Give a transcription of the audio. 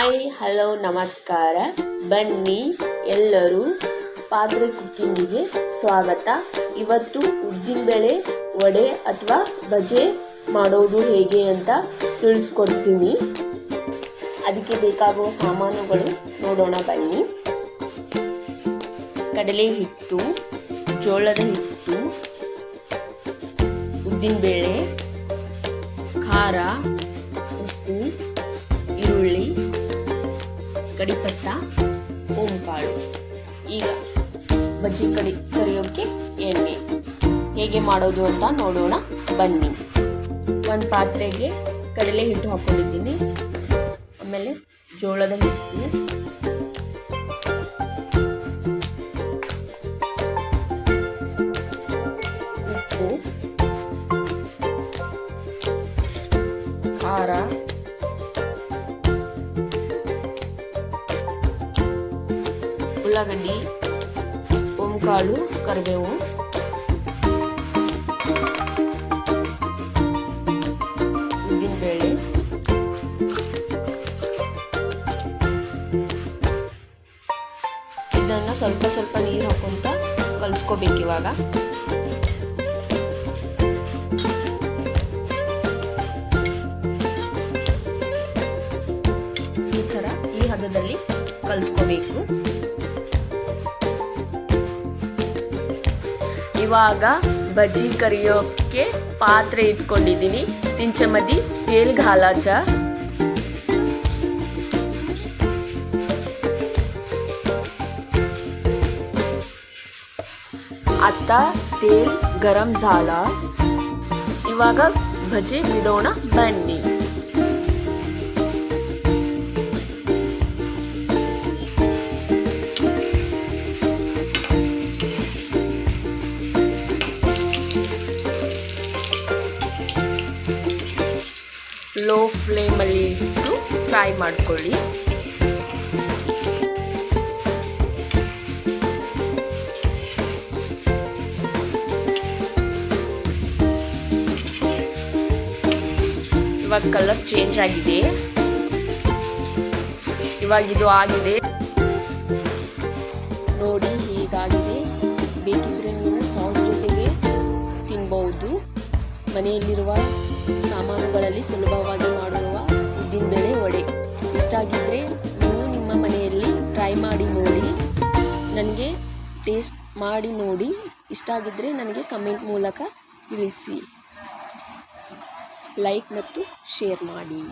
Hi, hello, ನಮಸ್ಕಾರ. ಬನ್ನಿ ಎಲ್ಲರೂ ಪಾತ್ರೆ ಕುಕ್ಕಿಂಗಿಗೆ ಸ್ವಾಗತ. ಇವತ್ತು ಉದ್ದಿನಬೇಳೆ ವಡೆ ಅಥವಾ ಬಜೆ ಮಾಡೋದು ಹೇಗೆ ಅಂತ ತಿಳಿಸ್ಕೊಡ್ತೀನಿ. ಅದಕ್ಕೆ ಬೇಕಾಗುವ ಸಾಮಾನುಗಳು ನೋಡೋಣ, ಬನ್ನಿ. ಕಡಲೆ ಹಿಟ್ಟು, ಜೋಳದ ಹಿಟ್ಟು ಉದ್ದಿನಬೇಳೆ ಖಾರ ಕಡಿಪತ್ತ ಓಂಕಾಳು. ಈಗ ಬಜ್ಜಿ ಕಡಿ ಕರಿಯೋಕ್ಕೆ ಎಣ್ಣೆ. ಹೇಗೆ ಮಾಡೋದು ಅಂತ ನೋಡೋಣ. ಬನ್ನಿ. ಒಂದು ಪಾತ್ರೆಗೆ ಕಡಲೆ ಹಿಟ್ಟು ಹಾಕ್ಕೊಂಡಿದ್ದೀನಿ ಆಮೇಲೆ ಜೋಳದ ಹಿಟ್ಟು ಉಪ್ಪು, ಖಾರ ಉಳ್ಳಾಗಡ್ಡಿ, ಓಂಕಾಳು, ಕರಿಬೇವು. ಇದನ್ನು ಸ್ವಲ್ಪ ಸ್ವಲ್ಪ ನೀರು ಹಾಕೊಂತ ಕಲಿಸ್ಕೋಬೇಕು ಇವಾಗ. ಈ ಥರ ಈ ಹದದಲ್ಲಿ ಕಲಿಸ್ಕೋಬೇಕು. ಇವಾಗ ಬಜ್ಜಿ ಕರಿಯೋಕ್ಕೆ ಪಾತ್ರೆ ಇಟ್ಕೊಂಡಿದ್ದೀನಿ तिच्यामध्ये तेल घालायचा आता तेल गरम झाला ಇವಾಗ ಭಜಿ ಬಿಡೋಣ ಬನ್ನಿ ಲೋ ಫ್ಲೇಮಲ್ಲಿ ಇಟ್ಟು ಫ್ರೈ ಮಾಡ್ಕೊಳ್ಳಿ. ಇವಾಗ ಕಲರ್ ಚೇಂಜ್ ಆಗಿದೆ. ಇವಾಗ ಇದು ಆಗಿದೆ. ನೋಡಿ ಹೀಗಾಗಿದೆ. ಬೇಕಿದ್ರೆ ನೀವು ಸಾಸ್ ಜೊತೆಗೆ ತಿನ್ಬಹುದು. ಮನೆಯಲ್ಲಿರುವ ಸಾಮಾನುಗಳಲ್ಲಿ ಸುಲಭವಾಗಿ ಮಾಡಿರುವ ಉದ್ದಿನಬೇಳೆ ವಡೆ. ಇಷ್ಟ ಆಗಿದ್ದರೆ ನೀವು ನಿಮ್ಮ ಮನೆಯಲ್ಲಿ ಟ್ರೈ ಮಾಡಿ ನೋಡಿ. ನನಗೆ ಟೇಸ್ಟ್ ಮಾಡಿ ನೋಡಿ. ಇಷ್ಟ ಆಗಿದ್ದರೆ ನನಗೆ ಕಮೆಂಟ್ ಮೂಲಕ ತಿಳಿಸಿ. ಲೈಕ್ ಮತ್ತು ಶೇರ್ ಮಾಡಿ.